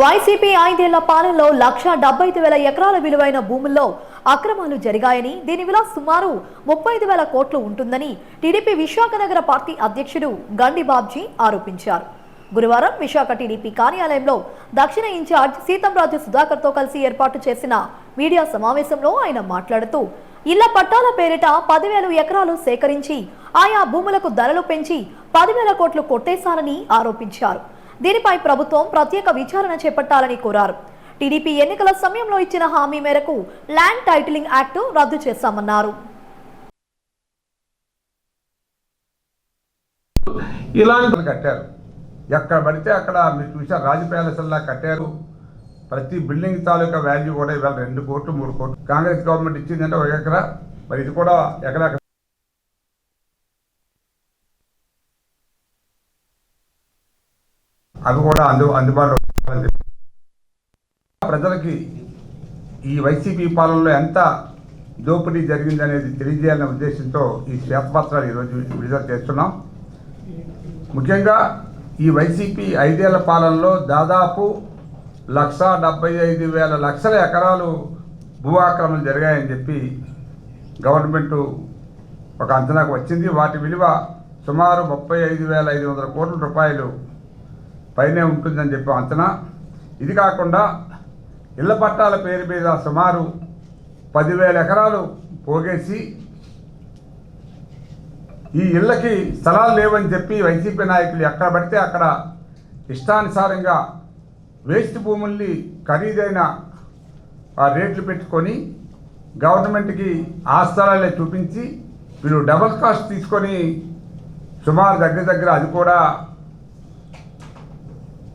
YCP ఐదేళ్ళ పాలనలో లక్ష డెబ్బై ఐదు వేల ఎకరాల విలువైన భూముల్లో అక్రమాలు జరిగాయని దీని విలువ సుమారు ముప్పై ఐదు వేల కోట్లు ఉంటుందని టీడీపీ విశాఖ నగర పార్టీ అధ్యక్షుడు గండి బాబ్జీ ఆరోపించారు. గురువారం విశాఖ టీడీపీ కార్యాలయంలో దక్షిణ ఇన్ఛార్జ్ సీతంరాజు సుధాకర్తో కలిసి ఏర్పాటు చేసిన మీడియా సమావేశంలో ఆయన మాట్లాడుతూ ఇళ్ళ పట్టాల పేరిట పదివేల ఎకరాలు సేకరించి ఆయా భూములకు ధరలు పెంచి పదివేల కోట్లు కొట్టేశారని ఆరోపించారు. దీనిపై ప్రభుత్వం ప్రత్యేక విచారణ చేపట్టాలని కోరారు. టీడీపీ ఎన్నికల సమయంలో ఇచ్చిన హామీ మేరకు ల్యాండ్ టైటిలింగ్ యాక్ట్ రద్దు చేశామన్నారు ఇలాంటి కట్టారు. ఎక్కడ పడితే అక్కడ మీరు చూసారు రాజు ప్యాలెస్లా కట్టారు. ప్రతి బిల్డింగ్ తాలూకా వాల్యూ కూడా ఇవాళ రెండు కోట్లు మూడు కోట్లు. కాంగ్రెస్ గవర్నమెంట్ ఇచ్చిందంటే ఒక ఎకరా మరి ఇది కూడా ఎకరా అవి కూడా అందు అందుబాటులో ప్రజలకి ఈ వైసీపీ పాలనలో ఎంత దోపిడీ జరిగిందనేది తెలియజేయాలనే ఉద్దేశంతో ఈ శ్వేతపత్రాలు ఈరోజు విడుదల చేస్తున్నాం. ముఖ్యంగా ఈ వైసీపీ ఐదేళ్ళ పాలనలో దాదాపు లక్ష డెబ్బై ఐదు వేల లక్షల ఎకరాలు భూ ఆక్రమణలు జరిగాయని చెప్పి గవర్నమెంట్ ఒక అంచనాకు వచ్చింది. వాటి విలువ సుమారు ముప్పై ఐదు వేల ఐదు వందల కోట్ల రూపాయలు పైనే ఉంటుందని చెప్పి అంచనా. ఇది కాకుండా ఇళ్ళ పట్టాల పేరు మీద సుమారు పదివేల ఎకరాలు పోగేసి ఈ ఇళ్ళకి స్థలాలు లేవని చెప్పి వైసీపీ నాయకులు ఎక్కడ పడితే అక్కడ ఇష్టానుసారంగా వేస్ట్ భూముల్ని ఖరీదైన ఆ రేట్లు పెట్టుకొని గవర్నమెంట్కి ఆ స్థలాలే చూపించి వీళ్ళు డబల్ కాస్ట్ తీసుకొని సుమారు దగ్గర దగ్గర అది కూడా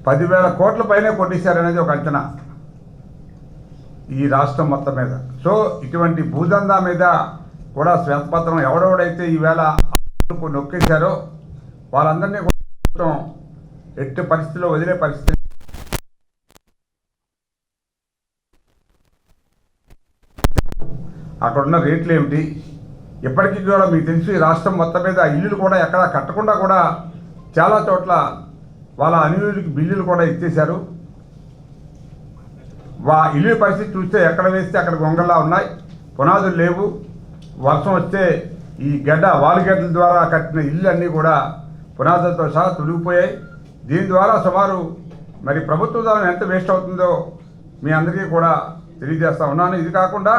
పదివేల కోట్ల పైనే కొట్టేశారనేది ఒక అంచనా ఈ రాష్ట్రం మొత్తం మీద. సో ఇటువంటి భూదందా మీద కూడా శ్వేతపత్రం ఎవడెవడైతే ఈవేళ నొక్కేశారో వాళ్ళందరినీ కూడా ప్రభుత్వం ఎట్టి పరిస్థితిలో వదిలే పరిస్థితి. అక్కడ ఉన్న రేట్లు ఏమిటి? ఇప్పటికీ కూడా మీకు తెలుసు ఈ రాష్ట్రం మొత్తం మీద ఇల్లులు కూడా ఎక్కడ కట్టకుండా కూడా చాలా చోట్ల వాళ్ళ అనుయులకి బిల్లులు కూడా ఇచ్చేశారు. వా ఇల్లు పరిస్థితి చూస్తే ఎక్కడ వేస్తే అక్కడ గొంగల్లా ఉన్నాయి. పునాదులు లేవు. వర్షం వస్తే ఈ గడ్డ వాలుగడ్డల ద్వారా కట్టిన ఇల్లు అన్నీ కూడా పునాదులతో సహా తొలగిపోయాయి దీని ద్వారా సుమారు మరి ప్రభుత్వ దానం ఎంత వేస్ట్ అవుతుందో మీ అందరికీ కూడా తెలియజేస్తా ఉన్నాను. ఇది కాకుండా